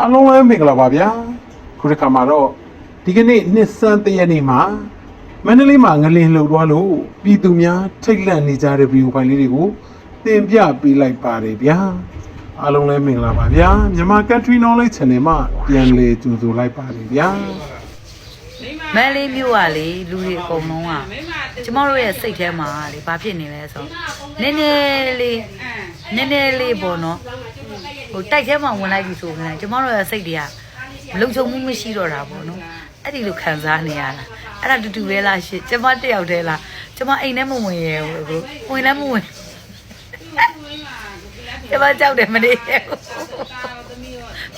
အားလုံးလည်းမင်္ဂလာပါဗျာခုဒီခါမှာတော့ဒီကနေ့နှစ်စန်းတရက်နေ့မှာမန္တလေးမှာငလင်လှုပ်သွားလို့ပြည်သူများထိတ်လန့်နေကြတဲ့ဗီဒီယိုဖိုင်လေးတွေကိုတင်ပြပေးလိုက်ပါတယ်ဗျာအားလုံးလည်းမင်္ဂလာပါဗျာမြန်မာ Country Knowledge Channel မှာပြန်လည်ကြိုဆိုလိုက်ပါတယ်ဗျာမန်းလေးမျိုးကလေလူတွေအကုန်လုံးကကျမတို့ရဲ့စိတ်ထဲမှာလေဘာဖြစ်နေလဲဆိုနည်းနည်းလေးနည်းနည်းလေးပေါ့နော်ဟို တိုက်ထဲမှာဝင်လိုက်ပြီဆိုရင်ကျမတို့ရဲ့စိတ်တွေကမလုံခြုံမှုမရှိတော့တာပေါ့နော်အဲ့ဒီလိုခံစားနေရတာအဲ့ဒါတူတူပဲလားရှင့်ကျမတယောက်တည်းလားကျမအိမ်ထဲမဝင်ရဘူးဝင်လည်းမဝင်ကျမကြောက်တယ်မနေရဘူး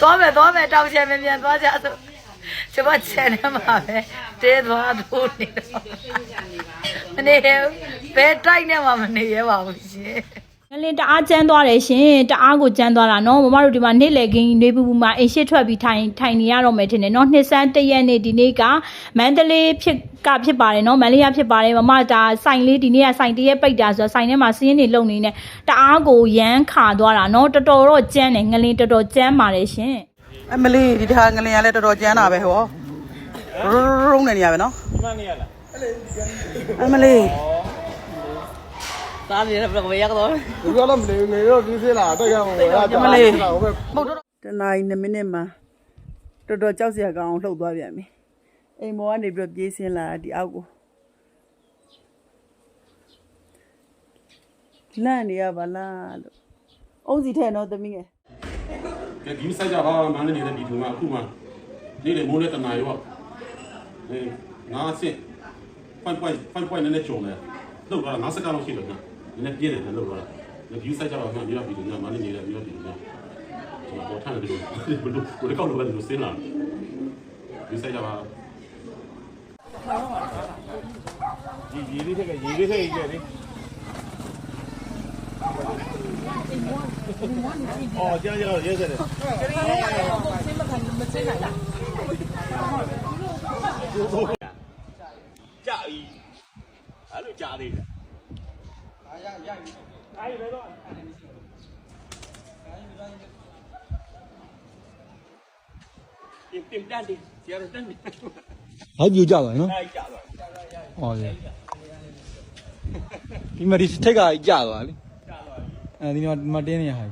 သွားမယ်သွားမယ်တောင်ချင်မြန်မြန်သွားကြဆိုကျမချန်တယ်မှာပဲတဲသွားသူနေတော့မနေရဘူးဘယ်တိုက်နဲ့မှမနေရပါဘူးရှင်င လင်တအားကျန်းသွားတယ်ရှင်တအားကိုကျန်းသွားတာနော်မမတို့ဒီမှာနေ့လည်ခင်းနေပူပူမှာအိမ်ရှိထွက်ပြီးထိုင်ထိုင်နေရတော့မယ်ထင်တယ်နော်နှစ်ဆန်းတစ်ရက်နေ့ဒီနေ့ကမန္တလေးဖြစ်ကဖြစ်ပါတယ်နော်မန္တလေးကဖြစ်ပါတယ်မမဒါဆိုင်လေးဒီနေ့ကဆိုင်တရက်ပိတ်တာဆိုတော့ဆိုင်ထဲမှာစင်းနေလုံနေနေတအားကိုရမ်းခါသွားတာနော်တော်တော်တော့ကျန်းတယ်ငလင်တော်တော်ကျန်းပါတယ်ရှင်အမလေးဒီထားငလင်ရလဲတော်တော်ကျန်းတာပဲဟောရုံးနေနေရပဲနော်မှန်နေရလားအမလေး သားနေတော့ဘယ်ရောက်တော့ဒီကတော့မနေနေတော့ဒီစေးလာတော့ရအောင်လေအမလေးမဟုတ်တော့တနားရီ2မိနစ်မှာတော်တော်ကြောက်စရာကောင်းအောင်လှုပ်သွားပြန်ပြီအိမ်မောကနေပြီးတော့ပြေးဆင်းလာတာဒီအောက်ကိုလန့်နေရပါလားလို့အုံးစီထဲနော်သမီးငယ်ကဲဒီဆိုင်ကြပါမန္တလေးနေတဲ့ဒီထုံကအခုမှနေ့လေမိုးလေတနာရောအဲငါဆင့်ဖိုင်ဖိုင်ဖိုင်ဖိုင်နဲ့ချုံလဲလောက်တော့ငါစကားလို့ရှိတယ်နော် နည်းနည်းပြင်းတယ်လောက်တော့လေ view site ကြပါမှမြောက်ပြီးတော့မန္တလေးနေတဲ့မြောက်ပြီးတော့ကျွန်တော်ထားတယ်လို့ဘယ်လိုဘယ်ကောက်လို့ပဲလို့စင်းလာ view site ကြပါဒီရေလေးထက်ကရေလေးထက်ကြီးလေအော်ကြားကြတော့ရဲစက်တ ယ်ကြာပြီအဲ့လိုကြာသေးတယ်ပြင်ပြင်တန်းတယ်ဆရာတန်းတယ်ဟောက်ပြူကြပါနော်အဲ့ကြာသွားဟောလေဒီမှာဒီထိတ်ကကြာသွားလေအဲဒီမှာဒီမှာတင်းနေရဟာ